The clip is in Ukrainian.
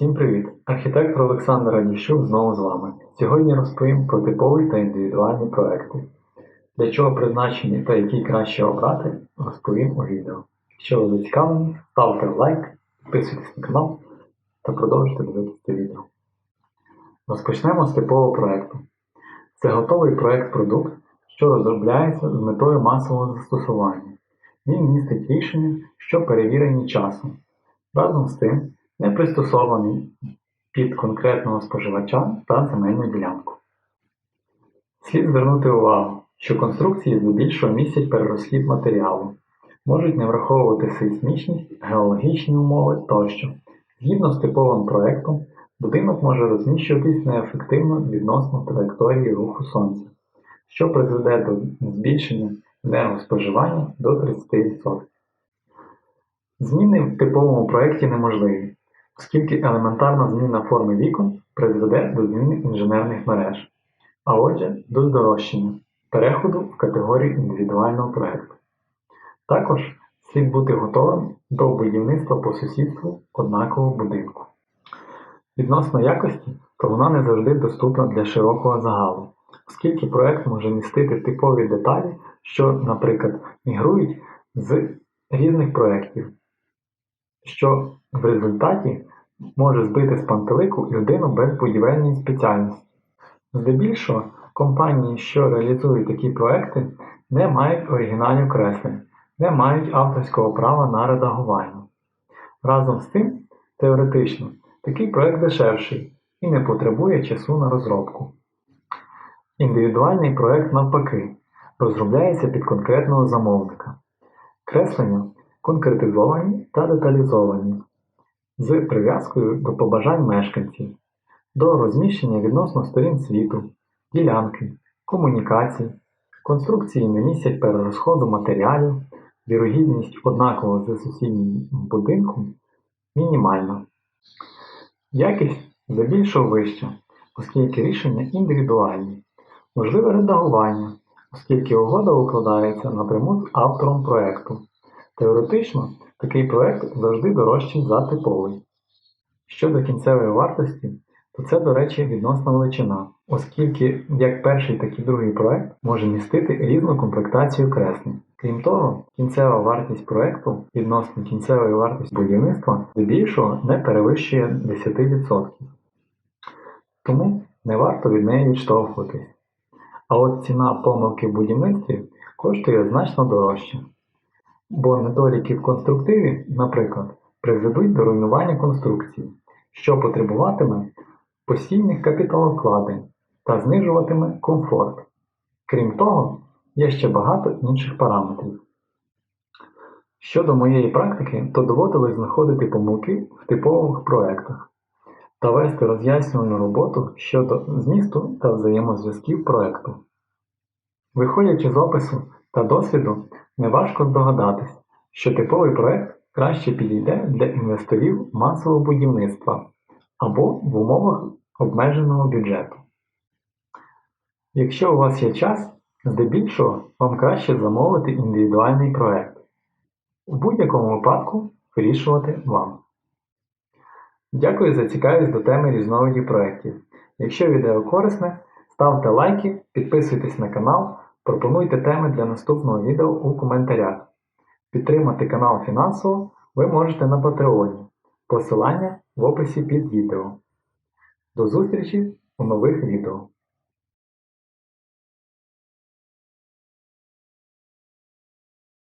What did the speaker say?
Всім привіт! Архітектор Олександр Радіщук знову з вами. Сьогодні розповім про типові та індивідуальні проекти. Для чого призначені та які краще обрати, розповім у відео. Якщо ви зацікавлені, ставте лайк, підписуйтесь на канал та продовжуйте дивитися відео. Розпочнемо з типового проекту. Це готовий проект-продукт, що розробляється з метою масового застосування. Він містить рішення, що перевірені часом. Разом з тим, не пристосований під конкретного споживача та земельну ділянку. Слід звернути увагу, що конструкції здебільшого містять перерозхід матеріалу, можуть не враховувати сейсмічність, геологічні умови тощо. Згідно з типовим проектом, будинок може розміщуватись неефективно відносно траєкторії руху сонця, що призведе до збільшення енергоспоживання до 30%. Зміни в типовому проєкті неможливі, оскільки елементарна зміна форми вікон призведе до зміни інженерних мереж, а отже до здорожчання, переходу в категорію індивідуального проєкту. Також слід бути готовим до будівництва по сусідству однакового будинку. Відносно якості, то вона не завжди доступна для широкого загалу, оскільки проєкт може містити типові деталі, що, наприклад, мігрують з різних проєктів, що в результаті може збити з пантелику людину без будівельної спеціальності. Здебільшого, компанії, що реалізують такі проекти, не мають оригіналів креслень, не мають авторського права на редагування. Разом з тим, теоретично, такий проект дешевший і не потребує часу на розробку. Індивідуальний проект навпаки розробляється під конкретного замовника. Креслення конкретизовані та деталізовані, з прив'язкою до побажань мешканців, до розміщення відносно сторін світу, ділянки, комунікацій, конструкції не містять перерозходу матеріалів, вірогідність однаково з сусіднім будинком мінімальна. Якість здебільшого вища, оскільки рішення індивідуальні, можливе редагування, оскільки угода укладається напряму з автором проекту. Теоретично, такий проект завжди дорожчий за типовий. Щодо кінцевої вартості, то це, до речі, відносна величина, оскільки як перший, так і другий проект може містити різну комплектацію креслень. Крім того, кінцева вартість проекту відносно кінцевої вартості будівництва здебільшого не перевищує 10%. Тому не варто від неї відштовхуватись. А от ціна помилки в будівництві коштує значно дорожче. Бо недоліки в конструктиві, наприклад, призведуть до руйнування конструкції, що потребуватиме постійних капіталовкладень та знижуватиме комфорт. Крім того, є ще багато інших параметрів. Щодо моєї практики, то доводилось знаходити помилки в типових проектах та вести роз'яснювальну роботу щодо змісту та взаємозв'язків проекту. Виходячи з опису та досвіду, неважко здогадатись, що типовий проект краще підійде для інвесторів масового будівництва або в умовах обмеженого бюджету. Якщо у вас є час, здебільшого вам краще замовити індивідуальний проект. У будь-якому випадку вирішувати вам. Дякую за цікавість до теми різновидів проєктів. Якщо відео корисне, ставте лайки, підписуйтесь на канал, пропонуйте теми для наступного відео у коментарях. Підтримати канал фінансово ви можете на Patreon. Посилання в описі під відео. До зустрічі у нових відео.